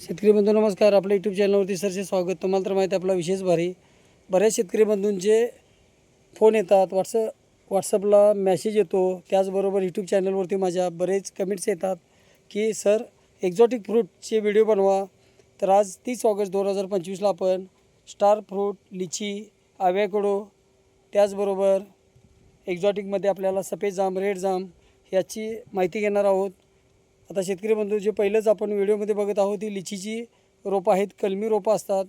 शेतकरी बंधू नमस्कार. आपल्या यूट्यूब चॅनलवरती सरचे स्वागत. तुम्हाला तर माहिती आहे आपला विशेष भारी. बऱ्याच शेतकरी बंधूंचे फोन येतात. व्हॉट्सअप व्हॉट्सअपला मॅसेज येतो. त्याचबरोबर यूट्यूब चॅनलवरती माझ्या बरेच कमेंट्स येतात की सर एक्झॉटिक फ्रूटचे व्हिडिओ बनवा. तर आज तीस ऑगस्ट दोन हजार पंचवीसला आपण स्टार फ्रूट लिची आव्याकडो त्याचबरोबर एक्झॉटिकमध्ये आपल्याला सफेद जाम रेड जाम याची माहिती घेणार आहोत. आता शेतकरी बंधू जे पहिलंच आपण व्हिडिओमध्ये बघत आहोत ती लिचीची रोपं आहेत. कलमी रोपं असतात.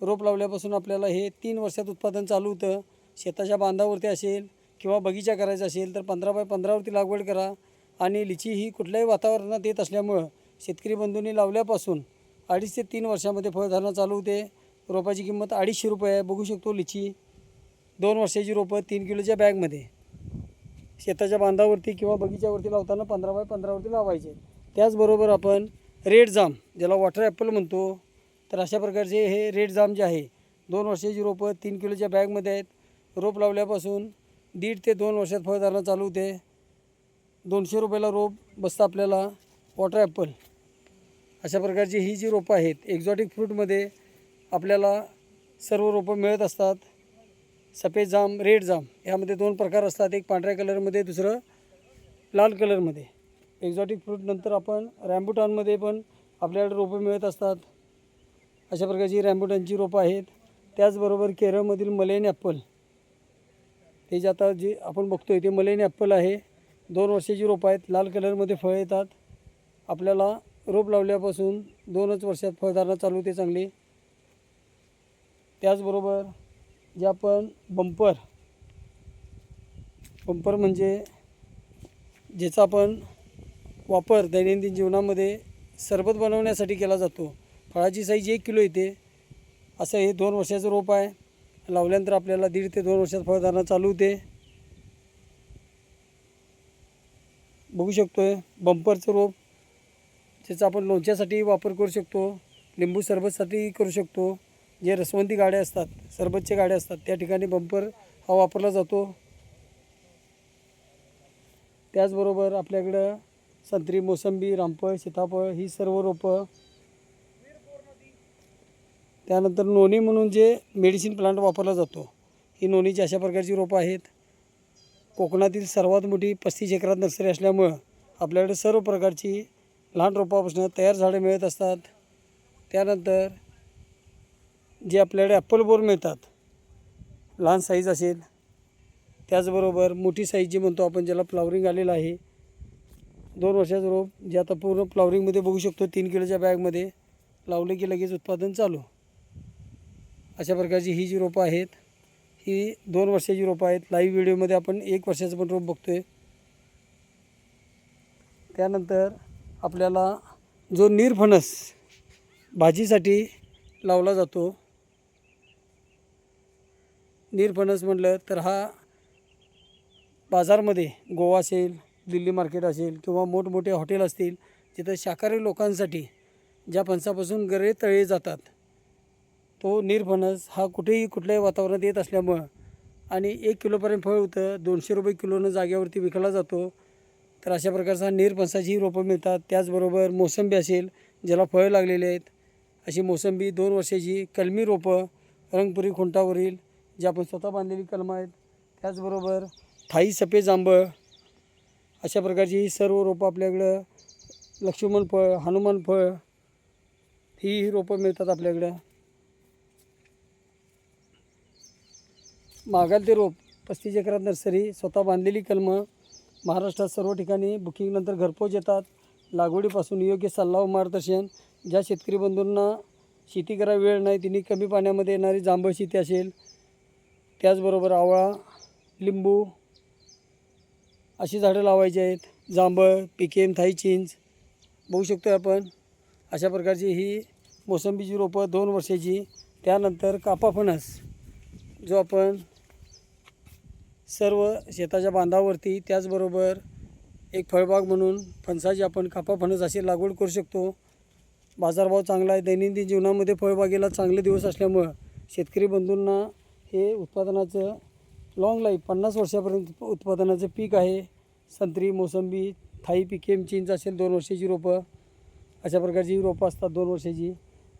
रोप लावल्यापासून आपल्याला हे तीन वर्षात उत्पादन चालू होतं. शेताच्या बांधावरती असेल किंवा बगीचा करायचा असेल तर पंधरा बाय पंधरावरती लागवड करा. आणि लिची ही कुठल्याही वातावरणात येत असल्यामुळं शेतकरी बंधूंनी लावल्यापासून अडीच ते तीन वर्षामध्ये फळधारणा चालू होते. रोपाची किंमत अडीचशे रुपये आहे. बघू शकतो लिची. दोन वर्षाची रोपं तीन किलोच्या बॅगमध्ये. शेताच्या बांधावरती किंवा बगीच्यावरती लावताना पंधरा बाय पंधरावरती लावायचे. त्याचबरोबर आपण रेड जाम ज्याला वॉटर ॲपल म्हणतो तर अशा प्रकारचे हे रेड जाम जे आहे दोन वर्षाची रोपं तीन किलोच्या बॅगमध्ये आहेत. रोप लावल्यापासून दीड ते दोन वर्षात फळधारणा चालू होते. दोनशे रुपयाला रोप बसतं आपल्याला वॉटर ॲपल अशा प्रकारची ही जी रोपं आहेत एक्झॉटिक फ्रूटमध्ये आपल्याला सर्व रोपं मिळत असतात. सफेद जाम रेड जाम यामध्ये दोन प्रकार असतात. एक पांढऱ्या कलरमध्ये दुसरं लाल कलरमध्ये एक्झॉटिक फ्रूट नंतर आपण रॅम्बुटानमध्ये पण आपल्याकडे रोपं मिळत असतात. अशा प्रकारची रॅम्बुटानची रोपं आहेत. त्याचबरोबर केरळमधील मलेन ॲप्पल ते जे आता जे आपण बघतो आहे ते मलेन ॲप्पल आहे. दोन वर्षाची रोपं आहेत. लाल कलरमध्ये फळं येतात. आपल्याला रोप लावल्यापासून दोनच वर्षात फळधारणा चालू होते चांगली. त्याचबरोबर जे आपण बंपर बंपर म्हणजे ज्याचा आपण वापर दैनंदिन जीवनामध्ये सरबत बनवण्यासाठी केला जातो. फळाची साईज एक किलो येते. असं हे दोन वर्षाचं रोप आहे. लावल्यानंतर आपल्याला दीड ते दोन वर्षात फळधारणा चालू होते. बघू शकतो आहे बंपरचं रोप ज्याचा आपण लोणच्यासाठी वापर करू शकतो लिंबू सरबतसाठी करू शकतो. जे रसवंती गाड्या असतात सरबतच्या गाड्या असतात त्या ठिकाणी बंपर हा वापरला जातो. त्याचबरोबर आपल्याकडं संत्री मोसंबी रामफळ सीताफळ ही सर्व रोपं. त्यानंतर नोनी म्हणून जे मेडिसिन प्लांट वापरला जातो ही नोनीची अशा प्रकारची रोपं आहेत. कोकणातील सर्वात मोठी पस्तीस एकरात नर्सरी असल्यामुळं आपल्याकडे सर्व प्रकारची लहान रोपापासून तयार झाडं मिळत असतात. त्यानंतर जे आपल्याकडे ॲपल बोर मिळतात लहान साईज असेल त्याचबरोबर मोठी साईज जी म्हणतो आपण ज्याला फ्लावरिंग आलेलं आहे दोन वर्षाचं रोप जे आता पूर्ण फ्लावरिंगमध्ये बघू शकतो तीन किलोच्या बॅगमध्ये. लावले की लगेच उत्पादन चालू. अशा प्रकारची ही जी रोपं आहेत ही दोन वर्षाची रोपं आहेत. लाईव्ह व्हिडिओमध्ये आपण एक वर्षाचं पण रोप बघतो आहे त्यानंतर आपल्याला जो निरफणस भाजीसाठी लावला जातो निरफणस म्हटलं तर हा बाजारमध्ये गोवा असेल दिल्ली मार्केट असेल किंवा मोठमोठे हॉटेल असतील जिथं शाकाहारी लोकांसाठी ज्या फणसापासून गरे तळे जातात तो निरफणस हा कुठेही कुठल्याही वातावरणात येत असल्यामुळं आणि एक किलोपर्यंत फळ होतं दोनशे रुपये किलोनं जागेवरती विकला जातो तर अशा प्रकारचा निरफणसाची रोपं मिळतात. त्याचबरोबर मोसंबी असेल ज्याला फळं लागलेली आहेत अशी मोसंबी दोन वर्षाची कलमी रोपं रंगपुरी खुंटावरील जे आपण स्वतः बांधलेली कलमं आहेत. त्याचबरोबर थाई सफेद जांभळ अशा प्रकारची ही सर्व रोपं आपल्याकडं लक्ष्मण फळ हनुमान फळ ही रोपं मिळतात आपल्याकडं. मागाल ते रोप पस्तीस एकरात नर्सरी स्वतः बांधलेली कलमं महाराष्ट्रात सर्व ठिकाणी बुकिंगनंतर घरपोच येतात. लागवडीपासून योग्य सल्ला व मार्गदर्शन ज्या शेतकरी बंधूंना शेती करायला वेळ नाही तिने कमी पाण्यामध्ये येणारी जांभळ शेती असेल त्याचबरोबर आवळा लिंबू अशी झाडं लावायची आहेत. जांभळ पिकेम थाई चिंच. बघू शकतो आपण. अशा प्रकारची ही मोसंबीची रोपं दोन वर्षाची. त्यानंतर कापा फणस जो आपण सर्व शेताच्या बांधावरती त्याचबरोबर एक फळबाग म्हणून फणसाची आपण कापा फणस अशी लागवड करू शकतो. बाजारभाव चांगला आहे. दैनंदिन जीवनामध्ये फळबागेला चांगले दिवस असल्यामुळं शेतकरी बंधूंना हे उत्पादनाचं लाँग लाईफ पन्नास वर्षापर्यंत उत्पादनाचं पीक आहे. संत्री मोसंबी थाई पिकेम चिंच असेल दोन वर्षाची रोपं. अशा प्रकारची रोपं असतात दोन वर्षाची.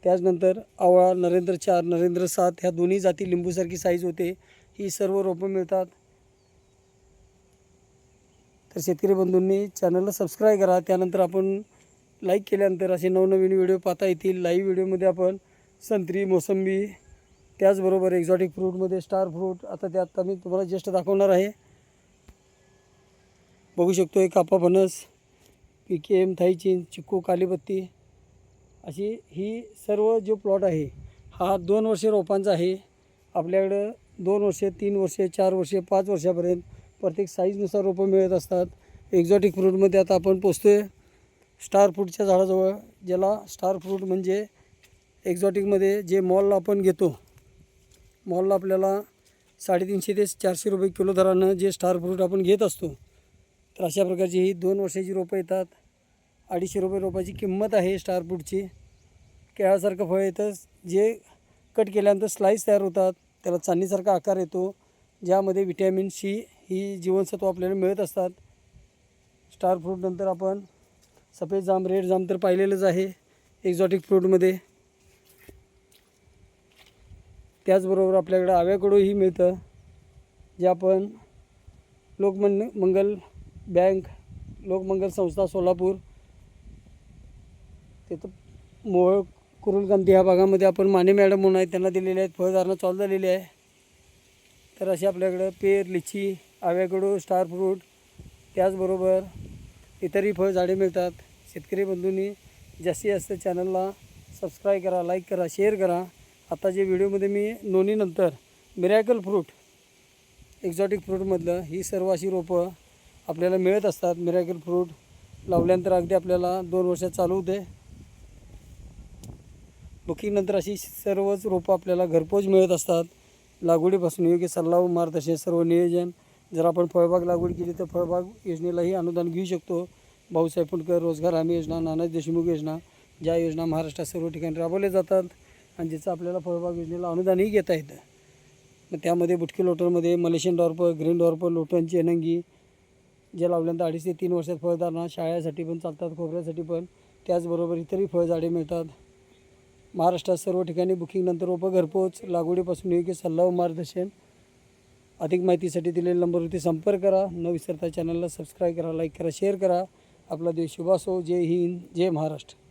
त्याचनंतर आवळा नरेंद्र चार नरेंद्र सात ह्या दोन्ही जाती लिंबूसारखी साईज होते. ही सर्व रोपं मिळतात. तर शेतकरी बंधूंनी चॅनलला सबस्क्राईब करा. त्यानंतर आपण लाईक केल्यानंतर असे नवनवीन व्हिडिओ पाहता येतील. लाईव्ह व्हिडिओमध्ये आपण संत्री मोसंबी त्याचबरोबर एक्झॉटिक फ्रूटमध्ये स्टार फ्रूट आता ते आत्ता मी तुम्हाला जस्ट दाखवणार आहे. बघू शकतो एक कापा फणस पी के एम थाईचीन चिक्कू कालीबत्ती अशी ही सर्व जो प्लॉट आहे हा दोन वर्षे रोपांचा आहे. आपल्याकडं दोन वर्षे तीन वर्षे चार वर्षे पाच वर्षापर्यंत प्रत्येक साईजनुसार रोपं मिळत असतात. एक्झॉटिक फ्रूटमध्ये आता आपण पोचतो आहे स्टार फ्रूटच्या झाडाजवळ ज्याला स्टार फ्रूट म्हणजे एक्झॉटिकमध्ये जे मॉल आपण घेतो. मॉलला आपल्याला साडेतीनशे ते चारशे रुपये किलो दरानं जे स्टार फ्रूट आपण घेत असतो तर अशा प्रकारची ही दोन वर्षाची रोपं येतात. अडीचशे रुपये रोपाची किंमत आहे स्टार फ्रूटची. केळासारखं फळ येतं जे कट केल्यानंतर स्लाईस तयार होतात त्याला चांदणीसारखा आकार येतो ज्यामध्ये विटॅमिन सी ही जीवनसत्व आपल्याला मिळत असतात. स्टार फ्रूटनंतर आपण सफेद जाम रेड जाम तर पाहिलेलंच आहे एक्झॉटिक फ्रूटमध्ये. त्याचबरोबर आपल्याकडं आव्याकडूही मिळतं जे आपण लोकमन मंगल बँक लोकमंगल संस्था सोलापूर तिथं मोहळ कुरुलकांती ह्या भागामध्ये आपण माने मॅडम म्हणून आहेत त्यांना दिलेले आहेत फळधारणा चालू झालेली आहे. तर असे आपल्याकडं पेर लिची आव्याकडू स्टार फ्रूट त्याचबरोबर इतरही फळझाडे मिळतात. शेतकरी बंधूंनी जास्तीत जास्त चॅनलला सबस्क्राईब करा लाईक करा शेअर करा. आता जे व्हिडिओमध्ये मी नोंदीनंतर मिरॅकल फ्रूट एक्झॉटिक फ्रूटमधलं ही सर्व अशी रोपं आपल्याला मिळत असतात. मिरॅकल फ्रूट लावल्यानंतर अगदी आपल्याला दोन वर्षात चालू होते. बुकिंगनंतर अशी सर्वच रोपं आपल्याला घरपोच मिळत असतात. लागवडीपासून योग्य सल्ला व मार्गदर्शन सर्व नियोजन. जर आपण फळबाग लागवड केली तर फळबाग योजनेलाही अनुदान घेऊ शकतो. भाऊसाहेब फुंडकर रोजगार हमी योजना नानाजी देशमुख योजना ज्या योजना महाराष्ट्रात सर्व ठिकाणी राबवल्या जातात. आणि ज्याचं आपल्याला फळबाग योजनेला अनुदानही घेता येतं. मग त्यामध्ये बुटकी लोटरमध्ये मलेशियन डॉर्प ग्रीन डॉर्प लोटनची अनंगी जे लावल्यानंतर अडीच ते तीन वर्षात फळदारणा शाळेसाठी पण चालतात खोबऱ्यासाठी पण. त्याचबरोबर इतरही फळझाडे मिळतात. महाराष्ट्रात सर्व ठिकाणी बुकिंगनंतर रोपं घरपोच लागवडीपासून योग्य सल्ला व मार्गदर्शन. अधिक माहितीसाठी दिलेल्या नंबरवरती संपर्क करा. न विसरता चॅनलला सबस्क्राईब करा लाईक करा शेअर करा. आपला देश शुभ असो. जय हिंद जय महाराष्ट्र.